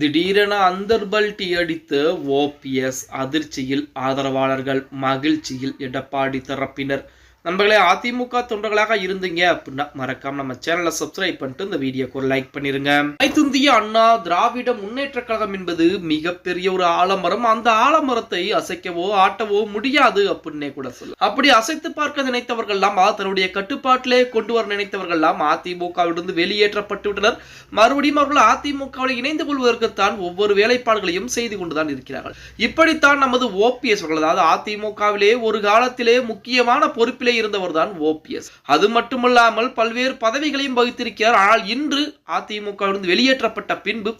திடீரென அந்தர்பல்டி அடித்த ஓபிஎஸ் அதிர்ச்சியில் ஆதரவாளர்கள் மகிழ்ச்சியில் எடப்பாடி தரப்பினர் நம்மளே அதிமுக தொண்டர்களாக இருந்தீங்க அப்படின்னா மறக்காம நம்ம சேனலை சப்ஸ்கிரைப் பண்ணிட்டு இந்த வீடியோக்கு ஒரு லைக் பண்ணிருங்க. அனைத்துந்திய அண்ணா திராவிட முன்னேற்ற கழகம் என்பது மிகப்பெரிய ஒரு ஆலமரம். அந்த ஆலமரத்தை அசைக்கவோ ஆட்டவோ முடியாது அப்படின்னே கூட சொல்லு அப்படி அசைத்து பார்க்க நினைத்தவர்கள் எல்லாம் தன்னுடைய கட்டுப்பாட்டிலே கொண்டு வர நினைத்தவர்கள் எல்லாம் அதிமுகவிலிருந்து வெளியேற்றப்பட்டு விட்டனர் மறுபடியும் அவர்கள் அதிமுகவில் இணைந்து கொள்வதற்குத்தான் ஒவ்வொரு வேலைப்பாடுகளையும் செய்து கொண்டுதான் இருக்கிறார்கள். இப்படித்தான் நமது ஓபிஎஸ் அவர்கள் அதாவது அதிமுகவிலே ஒரு காலத்திலே முக்கியமான பொறுப்பிலே இருந்தவர் தான் ஓபிஎஸ். அது மட்டுமல்லாமல் பல்வேறு பதவிகளையும் வகித்திருக்கிறார். ஆனால் இன்று அதிமுகவிலிருந்து வெளியேற்றப்பட்ட பின்பு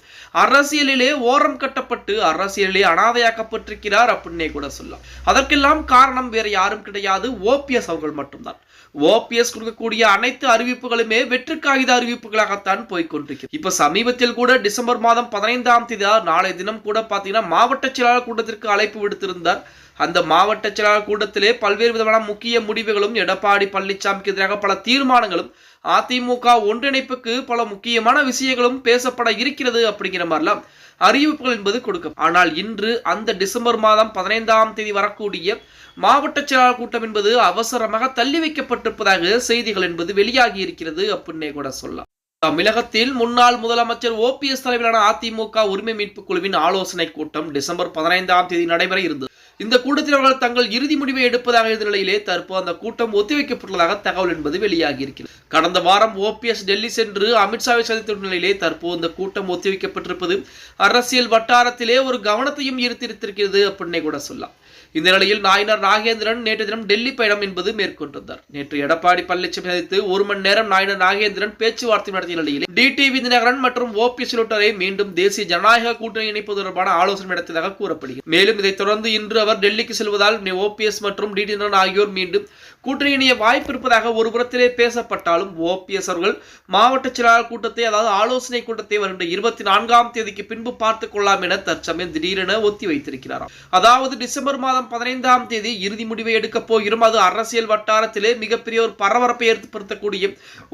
அரசியலிலே ஓரம் கட்டப்பட்டு அரசியலிலே அனாதையாக்கப்பட்டிருக்கிறார் அப்படின்னே கூட சொல்லலாம். அதற்கெல்லாம் காரணம் வேற யாரும் கிடையாது. ஓபிஎஸ் அவர்கள் மட்டும்தான். ஓபிஎஸ் கொடுக்கக்கூடிய அனைத்து அறிவிப்புகளுமே வெற்று காகித அறிவிப்புகளாகத்தான் போய்கொண்டிருக்கிறது. இப்ப சமீபத்தில் கூட டிசம்பர் மாதம் பதினைந்தாம் தேதி அதாவது நாளை தினம் கூட பாத்தீங்கன்னா மாவட்ட செயலாளர் கூட்டத்திற்கு அழைப்பு விடுத்திருந்தார் அந்த மாவட்ட செயலாளர் கூட்டத்திலே பல்வேறு விதமான முக்கிய முடிவுகளும் எடப்பாடி பழனிசாமிக்கு எதிராக பல தீர்மானங்களும் அதிமுக ஒன்றிணைப்புக்கு பல முக்கியமான விஷயங்களும் பேசப்பட இருக்கிறது அப்படிங்கிற மாதிரிலாம் அறிவிப்புகள் என்பது கொடுக்கும். ஆனால் இன்று அந்த டிசம்பர் மாதம் பதினைந்தாம் தேதி வரக்கூடிய மாவட்ட செயலாளர் கூட்டம் என்பது அவசரமாக தள்ளி வைக்கப்பட்டிருப்பதாக செய்திகள் என்பது வெளியாகி இருக்கிறது அப்படின்னே கூட சொல்லலாம். தமிழகத்தில் முன்னாள் முதலமைச்சர் ஓபிஎஸ் தலைமையிலான அதிமுக உரிமை மீட்பு குழுவின் ஆலோசனை கூட்டம் டிசம்பர் பதினைந்தாம் தேதி நடைபெற இருந்தது. இந்த கூட்டத்தில் அவர்கள் தங்கள் இறுதி முடிவை எடுப்பதாக இருந்த நிலையிலே தற்போது அந்த கூட்டம் ஒத்திவைக்கப்பட்டுள்ளதாக தகவல் என்பது வெளியாகி இருக்கிறது. கடந்த வாரம் ஓபிஎஸ் டெல்லி சென்று அமித்ஷாவை சந்தித்துள்ள நிலையிலே தற்போது இந்த கூட்டம் ஒத்திவைக்கப்பட்டிருப்பது அரசியல் வட்டாரத்திலே ஒரு கவனத்தையும் ஈர்த்திருத்திருக்கிறது அப்படின்னே கூட சொல்லலாம். இந்த நிலையில் நாயனர் நாகேந்திரன் நேற்று தினம் டெல்லி பயணம் என்பது மேற்கொண்டிருந்தார். நேற்று எடப்பாடி பழனிசாமி சந்தித்து ஒரு மணி நேரம் நாயனர் நாகேந்திரன் பேச்சுவார்த்தை நடத்திய நிலையில் டிடிவி தினகரன் மற்றும் ஓ பி உள்ளிட்டோரை மீண்டும் தேசிய ஜனநாயக கூட்டணி இணைப்பது தொடர்பான ஆலோசனை நடத்தியதாக கூறப்படுகிறது. மேலும் இதைத் தொடர்ந்து இன்று அவர் டெல்லிக்கு செல்வதால் ஓபிஎஸ் மற்றும் டி தினகரன் ஆகியோர் மீண்டும் கூட்டணி இணைய வாய்ப்பு இருப்பதாக ஒரு புறத்திலே பேசப்பட்டாலும் ஓபிஎஸ் அவர்கள் மாவட்ட செயலாளர் கூட்டத்தை அதாவது ஆலோசனை கூட்டத்தை வருகின்ற இருபத்தி நான்காம் தேதிக்கு பின்பு பார்த்துக் கொள்ளலாம் என தற்சமயம் திடீரென ஒத்தி வைத்திருக்கிறாராம் அதாவது டிசம்பர் மாதம் மாதம் பதினைந்தாம் தேதி இறுதி முடிவை எடுக்கப் போகிறோம். அது அரசியல் வட்டாரத்திலே மிகப்பெரிய ஒரு பரபரப்பை ஏற்படுத்தக்கூடிய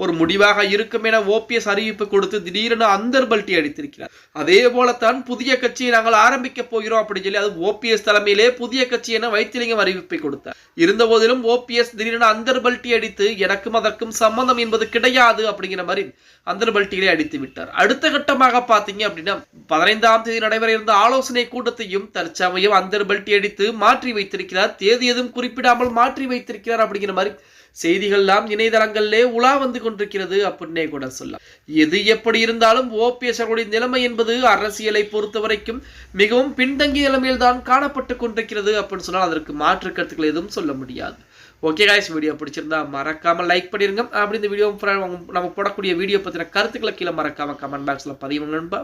ஒரு முடிவாக இருக்கும் என ஓபிஎஸ் அறிவிப்பு கொடுத்து திடீரென அந்தர்பல்ட்டி அடித்திருக்கிறார். அதே போலத்தான் புதிய கட்சியை நாங்கள் ஆரம்பிக்க போகிறோம் அப்படின்னு சொல்லி அது ஓபிஎஸ் தலைமையிலே புதிய கட்சி என வைத்திலிங்கம் அறிவிப்பை கொடுத்தார். இருந்த போதிலும் ஓபிஎஸ் திடீரென அந்தர்பல்ட்டி அடித்து எனக்கும் அதற்கும் சம்பந்தம் என்பது கிடையாது அப்படிங்கிற மாதிரி அந்தர்பல்ட்டிகளை அடித்து விட்டார். அடுத்த கட்டமாக பார்த்தீங்க அப்படின்னா பதினைந்தாம் தேதி நடைபெற இருந்த ஆலோசனை கூட்டத்தையும் தற்சமயம் அந்தர்பல்ட்டி அடித்து மாற்றி வைத்திருக்கிறார் தேதி எதுவும் குறிப்பிடாமல் மாற்றி வைத்திருக்கிறார் அப்படிங்கிற மாதிரி செய்திகள்லாம் இணையதளங்களிலே உலா வந்து கொண்டிருக்கிறது அப்படின்னே கூட சொல்லலாம். எது எப்படி இருந்தாலும் ஓபிஎஸ் அவர்களுடைய நிலைமை என்பது அரசியலை பொறுத்த வரைக்கும் மிகவும் பின்தங்கிய நிலைமையில் தான் காணப்பட்டு கொண்டிருக்கிறது அப்படின்னு சொன்னால் அதற்கு மாற்று கருத்துக்கள் எதுவும் சொல்ல முடியாது. ஓகே காய்ஸ் வீடியோ பிடிச்சிருந்தா மறக்காம லைக் பண்ணிருங்க. அப்படி இந்த வீடியோ நம்ம போடக்கூடிய வீடியோ பற்றின கருத்துக்களை கீழே மறக்காம கமெண்ட் பாக்ஸில் பதிவு நண்பா.